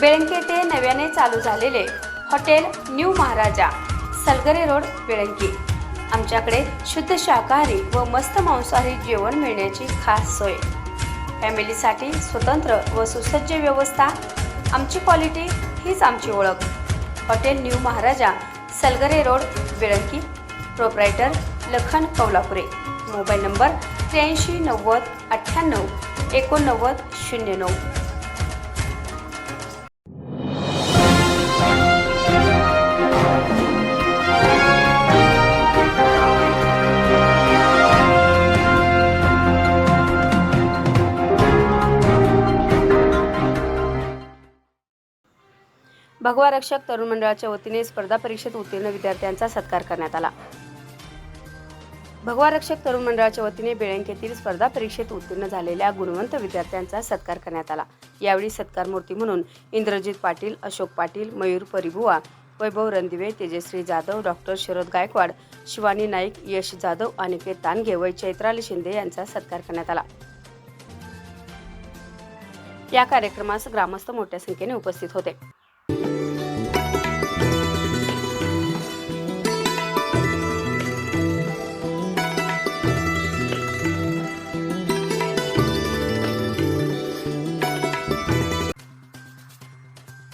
बेळंकी येथे नव्याने चालू झालेले hotel new Maharaja Salgare road Belanki. आमच्याकडे शुद्ध शाकाहारी व मस्त मांसाहारी जेवण मिळण्याची खास सोय. फॅमिलीसाठी स्वतंत्र व सुसज्ज व्यवस्था आमची क्वालिटी हीच आमची ओळख. Hotel new Maharaja Salgare road Belanki. Proprietor Lakhan Kaulapure. Mobile number त्र्याऐंशी नव्वद अठ्ठ्याण्णव एकोणनव्वद शून्य नऊ. भगवा रक्षक तरुण मंडळाच्या वतीने स्पर्धा परीक्षेत उत्तीर्ण विद्यार्थ्यांचा सत्कार करण्यात आला. भगवा रक्षक तरुण मंडळाच्या वतीने बेळंकेतील स्पर्धा परीक्षेत उत्तीर्ण झालेल्या गुणवंत विद्यार्थ्यांचा सत्कार करण्यात आला. यावेळी सत्कार मूर्ती म्हणून इंद्रजित पाटील अशोक पाटील मयूर परिभुवा वैभव रणदिवे तेजश्री जाधव डॉक्टर शरद गायकवाड शिवानी नाईक यश जाधव अनिकेत तानगे व चैत्राली शिंदे यांचा सत्कार करण्यात आला. या कार्यक्रमास ग्रामस्थ मोठ्या संख्येने उपस्थित होते.